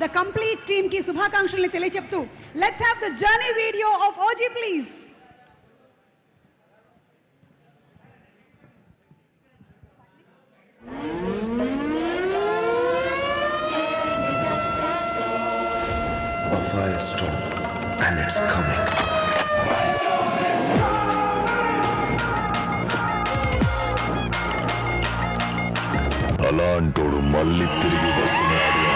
The complete టీమ్కి శుభాకాంక్షల్ని తెలియచెప్తూ let's have the journey video of OG please firestorm, and it's coming. అలాంటోడు మళ్ళీ తిరిగి వస్తున్నాడు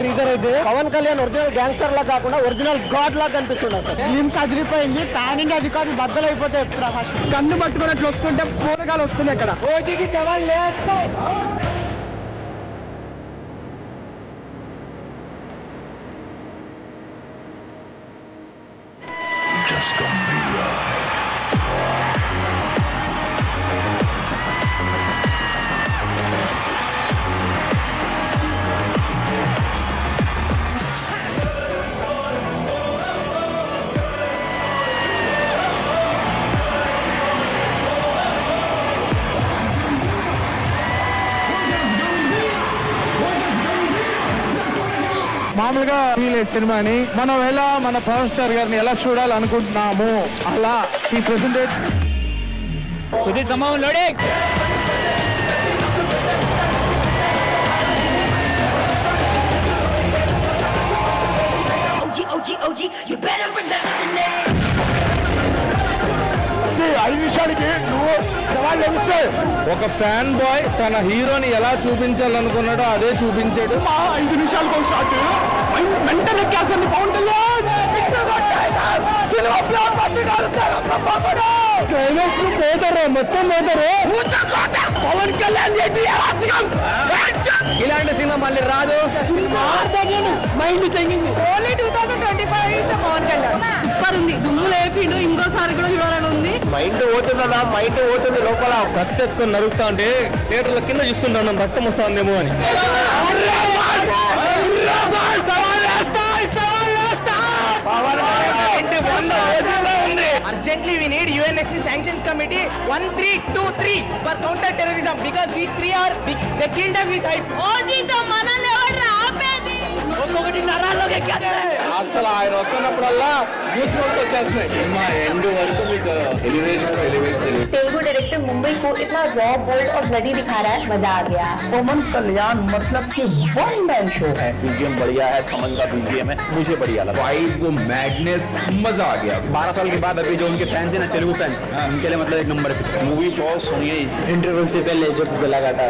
టీజర్ అయితే పవన్ కళ్యాణ్ ఒరిజినల్ గ్యాంగ్స్టర్ లా కాకుండా ఒరిజినల్ గాడ్ లా కనిపిస్తున్నాడు సార్. ఫిలిమ్స్ అదిరిపోయింది ప్లానింగ్ అది కాదు బద్దలు అయిపోతే ఫస్ట్ కన్ను పట్టుకున్నట్లు వస్తుంటే పూరగాలు వస్తున్నాయి ఇక్కడ ఓటీకి సెవెన్ లేస్తాయి Just gonna be మామూలుగా ఫీల్ సినిమాని మనం ఎలా మన పవర్ స్టార్ గారిని ఎలా చూడాలనుకుంటున్నాము అలా ఈ ప్రెసెంటేట్ సుధీర్ సమయం OG, OG, you better remember the name. ఐదు నిమిషాలకి నువ్వు సవాల్ లభిస్తే ఒక ఫ్యాన్ బాయ్ తన హీరోని ఎలా చూపించాలనుకున్నాడో అదే చూపించాడు. ఐదు నిమిషాలకు షాట్ వెంటనే ఎక్కేస్తుంది Pawan Kalyan! Cinema blockbuster క్లైమాక్స్కు పోతారు మొత్తం పోతారు. పవన్ కళ్యాణ్ ఇలాంటి సినిమా మళ్ళీ రాదు. Mind తెగింది. Only two thousand twenty five Pawan Kalyan. Super ఉంది దుమ్ము లేపిండు. ఇంకోసారి కూడా చూడాలని మైండ్ ఓతుందా మైండ్ ఓతుంది లోపల. కత్తి ఎత్తుకొని నరుగుతా అంటే థియేటర్ల కింద చూసుకుంటాను రక్తం వస్తుందేమో అని. Urgently we need UNSC sanctions committee one three two three for counter terrorism because these three are the killers with hype OG తో మనల్ ఎవరా అసలు ఆయన వస్తున్నప్పుడల్లా న్యూస్ వచ్చేస్తున్నాయి. ఎండ్ వరకు మీకు elevation elevation Telugu director Mumbai को इतना रॉ बोल्ड और ब्लडी दिखा रहा है मजा आ गया पवन कल्याण मतलब कि वन मैन शो है बीजीएम बढ़िया है कमल का बीजीएम है मुझे बढ़िया लगा वाइब वो मैडनेस मजा आ गया बारह साल के बाद अभी जो उनके फैंस हैं ना तेलुगु फैंस उनके लिए मतलब एक नंबर है मूवी बहुत सुनी है इंटरवल से पहले जो गला काटा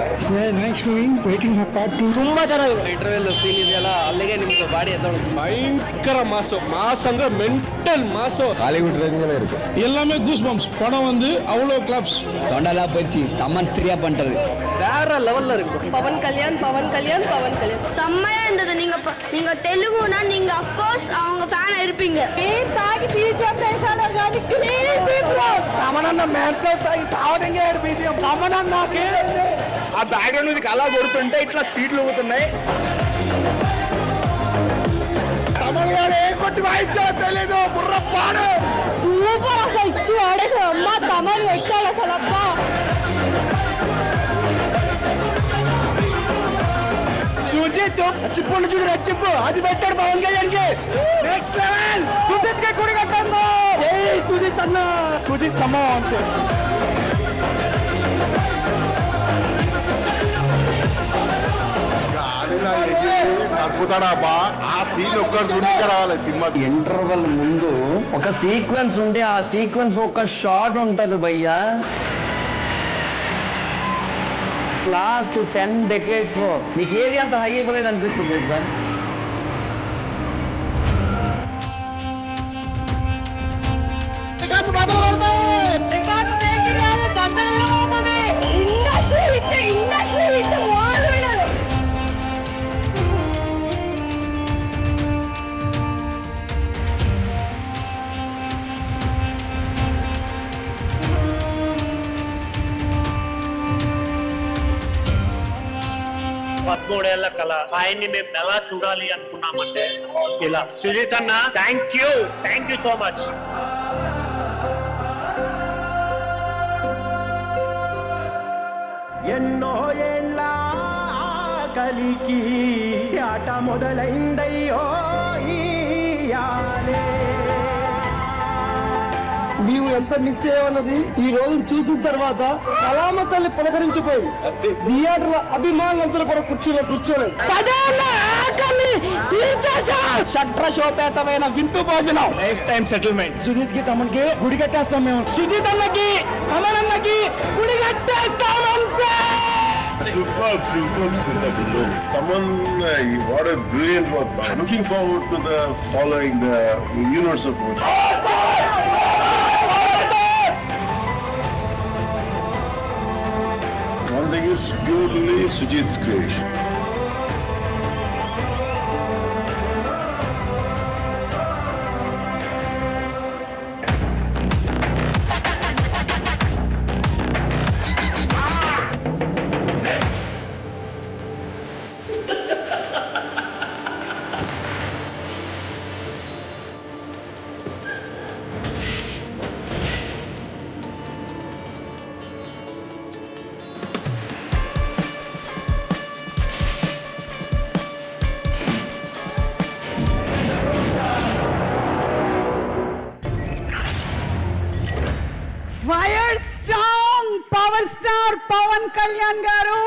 ತುಂಬಾ ಚೆನ್ನಾಗಿದೆ ಇಂಟರ್ವೆಲ್ ಸೀನ್ ಇದೆಯಲ್ಲ ಅಲ್ಲಿಗೆ ನಿಮ್ಗೆ ಬಾಡಿ ಎತ್ತೋಣ பயங்கர மாசம் மாசங்க மென்டல் மாசம் हालीवुड रेंज में இருக்கு எல்லாமே கூஸ் பம்ப்ஸ் படம் வந்து அவ்வளோ கிளப்ஸ் தொண்டெல்லாம் போயிடுச்சு. தமன் சரியா பண்றது வேற லெவல்ல இருக்கு. பவன் கல்யாண் பவன் கல்யாண் பவன் கல்யாண். செம்மையா இருந்தது. நீங்க நீங்க தெலுங்குனா நீங்க அஃப் கோர்ஸ் அவங்க ஃபேன் இருப்பீங்க. ஏ தாகி பீஜா பேசான காது கிரேசி ப்ரோ தமனన్న మ్యాచ్లో తావడంగా బీజీ తమనన్న ఆ బ్యాక్గ్రౌండ్ మ్యూజిక్ అలా కొడుతుంటే ఇట్లా సీట్లు ఊగుతున్నాయి తెలీదు. బుర్ర పాడు సూపర్ అసలు ఇచ్చి వాడేసాడు అమ్మ తమని పెట్టాడు అసలు అబ్బా సుజిత్ చిప్పుడు చూడు చిప్పు అది పెట్టాడు పవన్ కళ్యాణ్కి నెక్స్ట్ లెవెల్ సుజిత్కి కుడి కట్టండి జై సుజిత్ అన్న. సుజిత్ సమ అంతే బా? ఆ సీన్ ఒక్కరు చూడక రావాలి సినిమా. ఇంటర్వల్ ముందు ఒక సీక్వెన్స్ ఉంటే ఆ సీక్వెన్స్ ఒక షాట్ ఉంటది భయ్యా. లాస్ట్ టెన్ డెకేట్స్లో. నీకు ఏది అంత హై అయిపోలేదు అనిపిస్తుంది సార్? పదమూడేళ్ళ కళ ఆయన్ని మేము ఎలా చూడాలి అనుకున్నామంటే ఇలా. సుజిత్ అన్న thank you thank you so much ఎన్నో ఏళ్ళ కలికి ఆట మొదలైందయ్యో. నీవు ఎంత మిస్ అయ్యావన్నది ఈ రోజు చూసిన తర్వాత కలామ తల్లి పులకరించిపోయి థియేటర్ల అభిమానులందరూ కూడా కూర్చోలే కూర్చోలేదు. షడ్రశోపేతమైన విందు భోజనం లైఫ్ టైం సెటిల్మెంట్ సుజిత్కి తమకి గుడి కట్టేస్తాం మేము. సుజిత్ అన్నకి తమనన్నకి గుడి కట్టేస్తామంతే Superb, superb, superb. Look, Taman, uh, what a brilliant work. Looking forward to the following the universe of. Understanding is beautifully Sujit creation. Pawan Kalyan గారు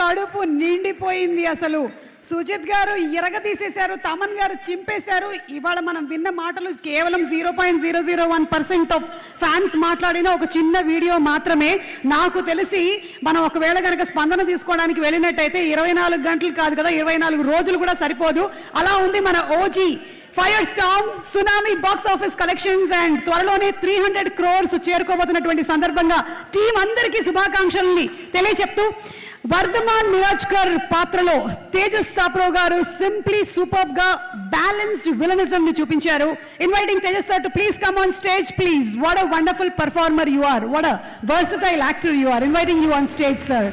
కడుపు నిండిపోయింది అసలు. సుజిత్ గారు ఇరగ తీసేశారు తమన్ గారు చింపేశారు. ఇవాళ మనం విన్న మాటలు కేవలం zero point zero zero one percent of fans మాట్లాడిన ఒక చిన్న వీడియో మాత్రమే. నాకు తెలిసి మనం ఒకవేళ కనుక స్పందన తీసుకోవడానికి వెళ్ళినట్టయితే ఇరవై నాలుగు గంటలు కాదు కదా ఇరవై నాలుగు రోజులు కూడా సరిపోదు. అలా ఉంది మన OG. Firestorm tsunami box office collections and త్వరలోనే త్రీ హండ్రెడ్ క్రోర్స్ చేరుకోబోతున్నటువంటి సందర్భంగా టీం అందరికీ శుభాకాంక్షల్ని తెలియచెప్తూ వర్ధమాన్ నిరాజ్కర్ పాత్రలో తేజస్ సాప్రో గారు సింప్లీ సూపర్గా బ్యాలెన్స్డ్ విలనిజం ని చూపించారు. Inviting Tejas sir to please come on stage please what a wonderful performer you are what a versatile actor you are inviting you on stage sir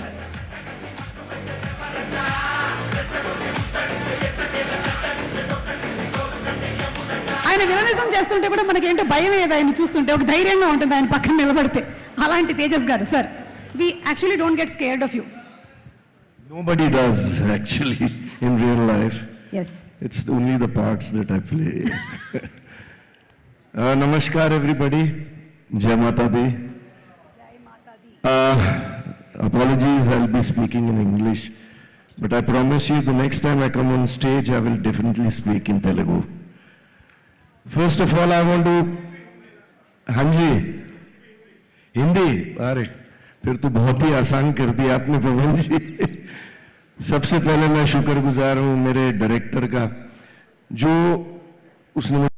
ఆయన విలనిజం చేస్తుంటే కూడా మనకి ఏంటో భయం ఏది ఆయన చూస్తుంటే ఒక ధైర్యంగా ఉంటుంది ఆయన పక్కన నిలబడితే అలాంటి తేజస్ గారు sir we actually don't get scared of you Nobody does actually in real life. Yes It's only the parts that I play. uh, namaskar, everybody. Jai Mata Di. Uh, apologies, I'll be speaking in English. But I promise you, the next time I come on stage, I will definitely speak of all I of to to. Hanji, Hindi अरे फिर तो बहुत ही आसान कर दिया आपने पवन जी सबसे पहले मैं शुक्रगुजार हूँ मेरे डायरेक्टर का जो उसने